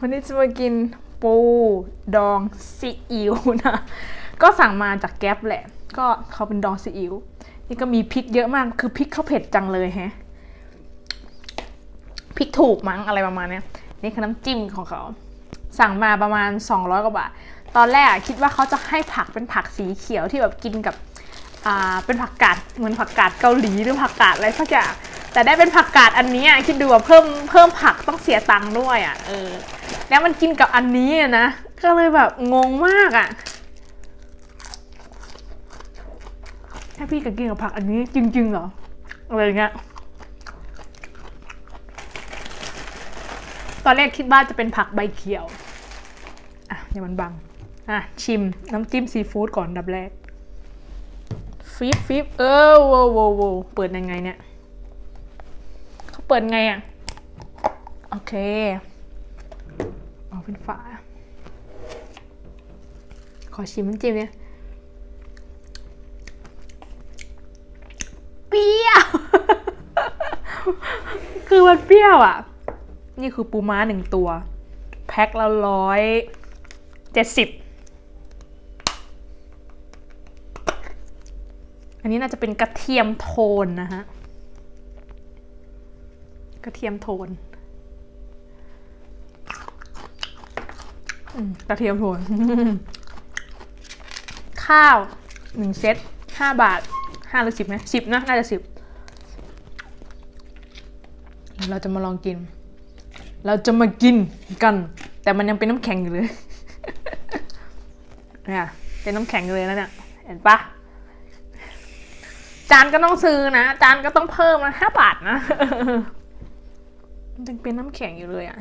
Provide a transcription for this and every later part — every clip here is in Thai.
วันนี้จะมากินปูดองซีอิ๊วนะ ก็สั่งมาจากแก๊ปแหละ ก็เขาเป็นดองซีอิ๊ว นี่ก็มีพริกเยอะมาก คือพริกเขาเผ็ดจังเลยแฮะ พริกถูกมั้งอะไรประมาณนี้นี่คือน้ำจิ้มของเขา สั่งมาประมาณ 200 กว่าบาท ตอนแรกคิดว่าเขาจะให้ผักเป็นผักสีเขียวที่แบบกินกับ อ่า เป็นผักกาดเหมือนผักกาดเกาหลีหรือผักกาดอะไรสักอย่างแต่ได้เป็นผักกาดอันนี้คิดดูว่าเพิ่มเพิ่มผักต้องเสียตังค์ด้วยอะเออ แล้วมันกินกับอันนี้อะนะ ก็เลยแบบงงมากอะถ้าพี่ก็กินกับผักอันนี้จริงๆเหรออะไรเงี้ยตอนแรกคิดว่าจะเป็นผักใบเขียว อะอย่ามันบัง อะ ชิมน้ำจิ้มซีฟู้ดก่อนอันดับแรก ฟิปฟิปเออโวโวโวเปิดยังไงเนี่ย เขาเปิดไงอะ โอเค เอาเป็นฝา ขอชิมน้ำจิ้มเนี่ยเปรี้ยว คือมันเปรี้ยวอะ นี่คือปูม้าหนึ่งตัว แพ็คละร้อยเจ็ดสิบอันนี้น่าจะเป็นกระเทียมโทนนะฮะ กระเทียมโทนอืม กระเทียมโทนข้าวหนึ่งเซตห้าบาทห้าหรือสิบไหมสิบนะน่าจะสิบเราจะมาลองกิน เราจะมากินกัน แต่มันยังเป็นน้ำแข็งอยู่เลยเนี่ยเป็นน้ำแข็งอยู่เลยนะเนี่ยเห็นปะจานก็ต้องซื้อนะ จานก็ต้องเพิ่มนะห้าบาทนะมันยังเป็นน้ำแข็งอยู่เลยอะ่ะ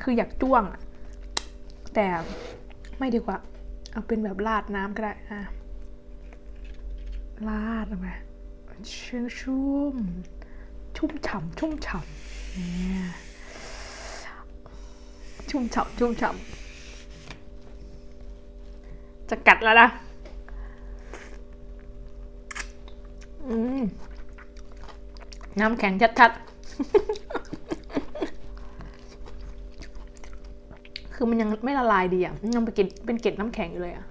คืออยากจ้วงอะ่ะ แต่ไม่ดีกว่า เอาเป็นแบบราดน้ำก็ได้อะราดออกมชุ่มชุ่มชุ่มฉ่ำชุ่มฉ่ำเนี่ยชุ่มฉ่ำชุ่มฉ่ำจะกัดแล้วนะอืมน้ำแข็งชัดๆ คือมันยังไม่ละลายดีอะมันยังเป็นเกล็ดเป็นเกล็ดน้ำแข็งอยู่เลยอะ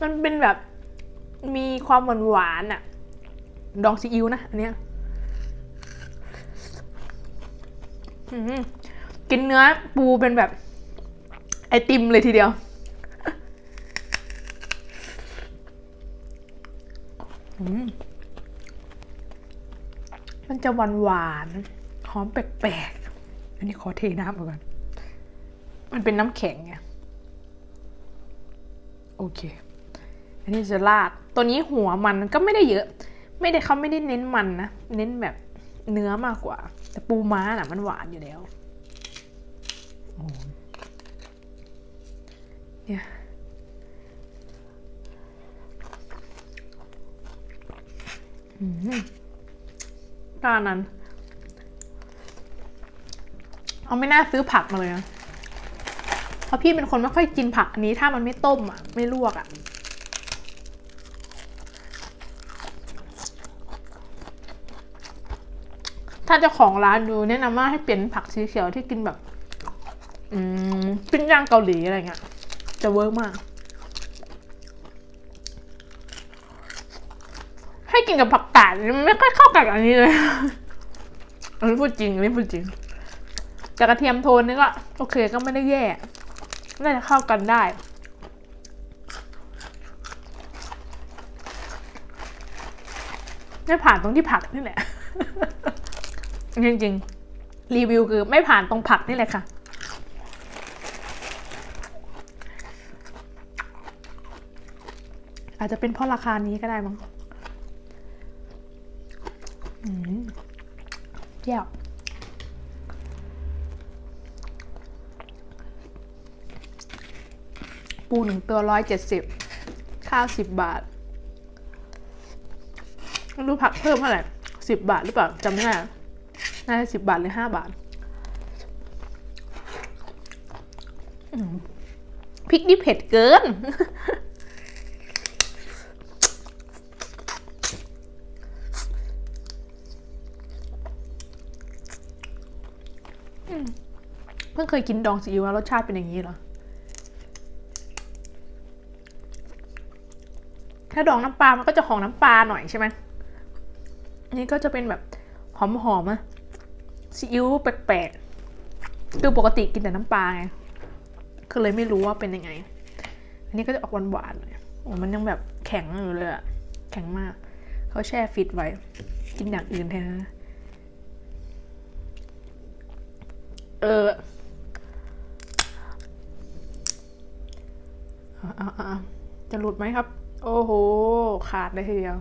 มันเป็นแบบมีความหวานหวานอะดองซีอิ๊วนะอันเนี้ยกินเนื้อปูเป็นแบบไอติมเลยทีเดียว มันจะหวานหวานหอมแปลกๆ อันนี้ขอเทน้ำก่อน มันเป็นน้ำแข็งไง โอเค อันนี้จะราด ตัวนี้หัวมันก็ไม่ได้เยอะ ไม่ได้เขาไม่ได้เน้นมันนะ เน้นแบบเนื้อมากกว่า แต่ปูม้าน่ะ มันหวานอยู่แล้วเนี่ยอืม ตอนนั้น เอาไม่น่าซื้อผักมาเลยนะเพราะพี่เป็นคนไม่ค่อยกินผักอันนี้ถ้ามันไม่ต้มอะ ไม่ลวกอะ ถ้าเจ้าของร้านดูแนะนำว่าให้เปลี่ยนผักสีเขียวที่กินแบบ อืมปิ้งย่างเกาหลีอะไรเงี้ยจะเวิร์กมาก ให้ กินกับผักกาดมันไม่ค่อยเข้ากันกับอันนี้เลยอันนี้พูดจริงอันนี้พูดจริงแต่กระเทียมโทนนี่ก็โอเคก็ไม่ได้แย่น่าจะเข้ากันได้ไม่ผ่านตรงที่ผักนี่แหละจริงๆรีวิวคือไม่ผ่านตรงผักนี่แหละค่ะอาจจะเป็นเพราะราคานี้ก็ได้มั้ง อืมแก้วปูหนึ่งตัวร้อยเจ็ดสิบข้าวสิบบาทไม่รู้ผักเพิ่มเท่าไหร่สิบบาทหรือเปล่าจำไม่ได้น่าจะสิบบาทหรือห้าบาทพริกนี่เผ็ดเกิน เพิ่งเคยกินดองซีอิ๊วแล้วรสชาติเป็นอย่างนี้เหรอ ถ้าดองน้ำปลา มันก็จะหอมน้ำปลาหน่อยใช่ไหมอันนี้ก็จะเป็นแบบหอมๆอะซีอิ๊วแปลกๆ คือปกติกินแต่น้ำปลาไงก็เลยไม่รู้ว่าเป็นยังไง อันนี้ก็จะออกหวานๆหน่อยโอ้มันยังแบบแข็งอยู่เลยอะแข็งมาก เขาแช่ฟิตไว้ กินอย่างอื่นแทนนะเออเอาเอาเอาเอา จะหลุดไหมครับ โอ้โห ขาดเลยทีเดียว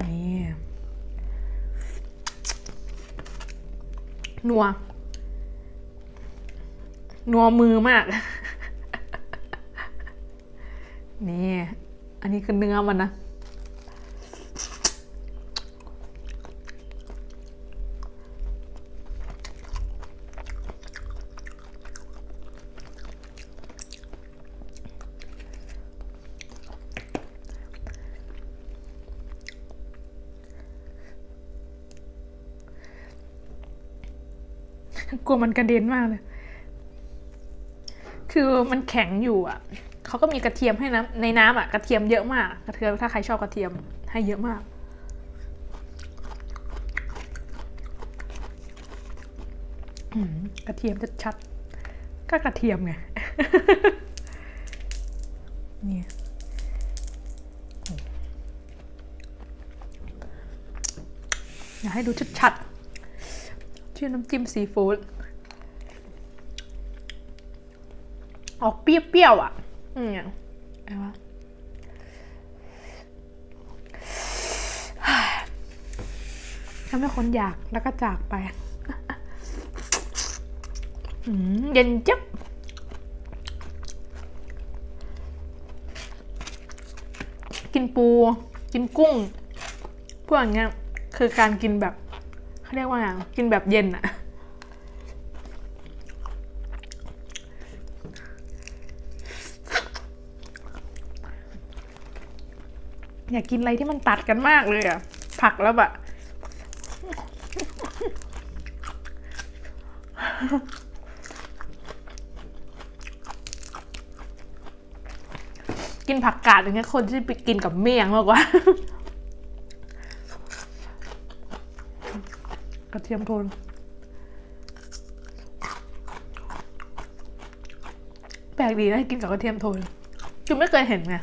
นี่ นัว นัวมือมาก นี่ อันนี้คือเนื้อมันนะ กลัวมันกระเด็นมากเลย คือมันแข็งอยู่อะเขาก็มีกระเทียมให้น้ำในน้ำอะกระเทียมเยอะมากกระเทียมถ้าใครชอบกระเทียมให้เยอะมาก กระเทียมจะชัดก็กระเทียมไงเนี่ยอยากให้ดูชัดๆ ชื่อน้ำจิ้มซีฟู้ดออกเปรี้ยวๆอะอืมอะไรวะทำให้คนอยากแล้วก็จากไปเย็นจับกินปู กินกุ้ง พวกอย่างเงี้ย คือการกินแบบ เขาเรียกว่าไงกินแบบเย็นอะอยากกินอะไรที่มันตัดกันมากเลยอะผักแล้วแบบกินผักกาดอย่างเงี้ยคนที่ไปกินกับเมี่ยงมากกว่า กระเทียมโทน แปลกดีนะกินกับกระเทียมโทนคือไม่เคยเห็นไง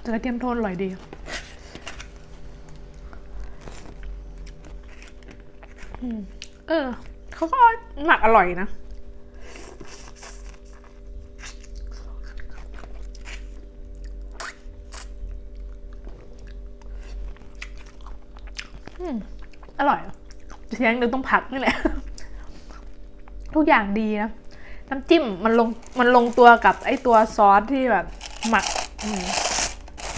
แต่กระเทียมโทนอร่อยดีอืมเออเขาก็หมักอร่อยนะ อร่อยเสียงเดี๋ยวต้องผักนี่แหละ ทุกอย่างดีนะ น้ำจิ้มมันลงมันลงตัวกับไอตัวซอสที่แบบหมัก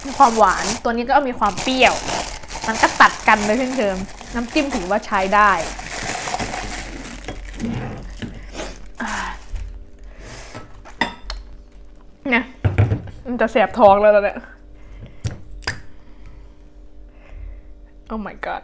มีความหวาน ตัวนี้ก็มีความเปรี้ยว มันก็ตัดกันเลยเช่นเดิมน้ำจิ้มถือว่าใช้ได้เนี่ยมันจะแสบท้องแล้วเนี่ย Oh my god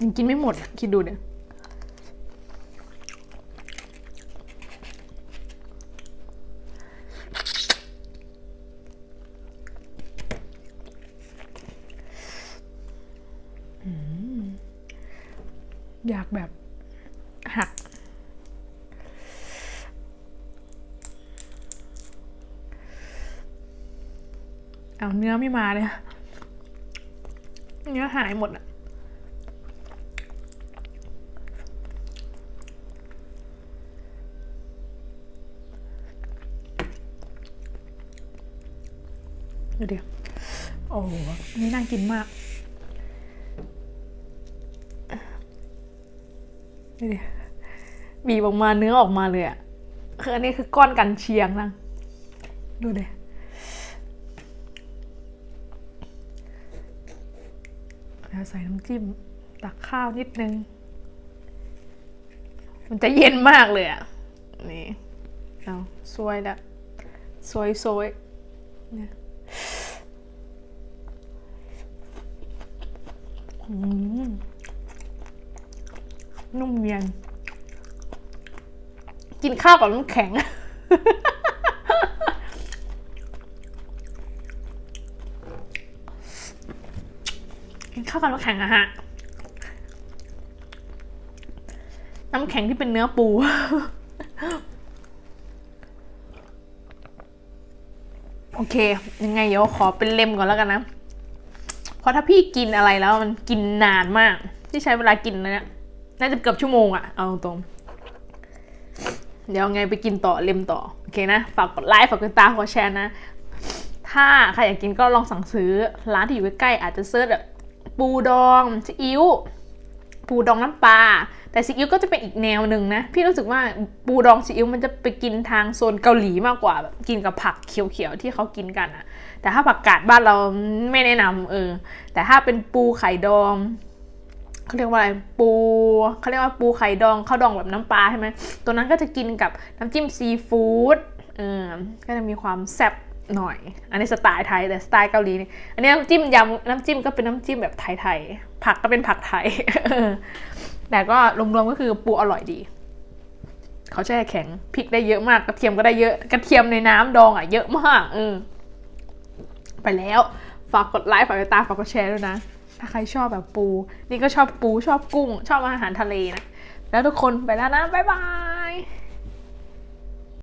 ยังกินไม่หมดคิดดูเนี่ยอืมอยากแบบหัก เอาเนื้อไม่มาเลย เนื้อหายหมดอะดูดิโอ้โอ้โหนนี้น่ากินมากดูดิบีบออกมาเนื้อออกมาเลยอะคืออันนี้คือก้อนกันเชียงนะ ดูดิ แล้วใส่น้ำจิ้ม ตักข้าวนิดนึง มันจะเย็นมากเลยอะ นี่เอาซวยละซวยซวยเนี่ยอืมนุ่มเนียน กินข้าวกับน้ำแข็ง กินข้ากับน้ำแข็งอะฮะ น้ำแข็งที่เป็นเนื้อปู โอเค ยังไงเดี๋ยวขอเป็นเล่มก่อนแล้วกันนะ เพราะถ้าพี่กินอะไรแล้วมันกินนานมาก ที่ใช้เวลากินนะเนี่ยน่าจะเกือบชั่วโมงอะเอาตรงเดี๋ยวไงไปกินต่อเล่มต่อ โอเคนะ ฝากกดไลค์ฝากกดตามฝากแชร์นะ ถ้าใครอยากกินก็ลองสั่งซื้อร้านที่อยู่ใกล้ๆอาจจะเซิร์ชแบบ ปูดองซีอิ๊วปูดองน้ำปลาแต่ซีอิ๊วก็จะเป็นอีกแนวหนึ่งนะ พี่รู้สึกว่าปูดองซีอิ๊วมันจะไปกินทางโซนเกาหลีมากกว่าแบบกินกับผักเขียวๆที่เขากินกันอะแต่ถ้าผักกาดบ้านเราไม่แนะนำเออ แต่ถ้าเป็นปูไข่ดองเขาเรียกว่าอะไรปูเขาเรียกว่าปูไข่ดองข้าวดองแบบน้ำปลาใช่ไหมตัวนั้นก็จะกินกับน้ำจิ้มซีฟู้ดเออก็จะมีความแซ่บ หน่อย อันนี้สไตล์ไทยแต่สไตล์เกาหลีนี่อันนี้น้ำจิ้มยำน้ำจิ้มก็เป็นน้ำจิ้มแบบไทยๆ ผักก็เป็นผักไทย แต่ก็รวมๆก็คือปูอร่อยดี เขาแช่แข็งพริกได้เยอะมากกระเทียมก็ได้เยอะกระเทียมในน้ำดองอะเยอะมากเออไปแล้ว ฝากกดไลค์ฝากกดติดตามฝากกดแชร์ด้วยนะ ถ้าใครชอบแบบปู นี่ก็ชอบปูชอบกุ้ง ชอบอาหารทะเลนะ แล้วทุกคนไปแล้วนะบ๊ายบาย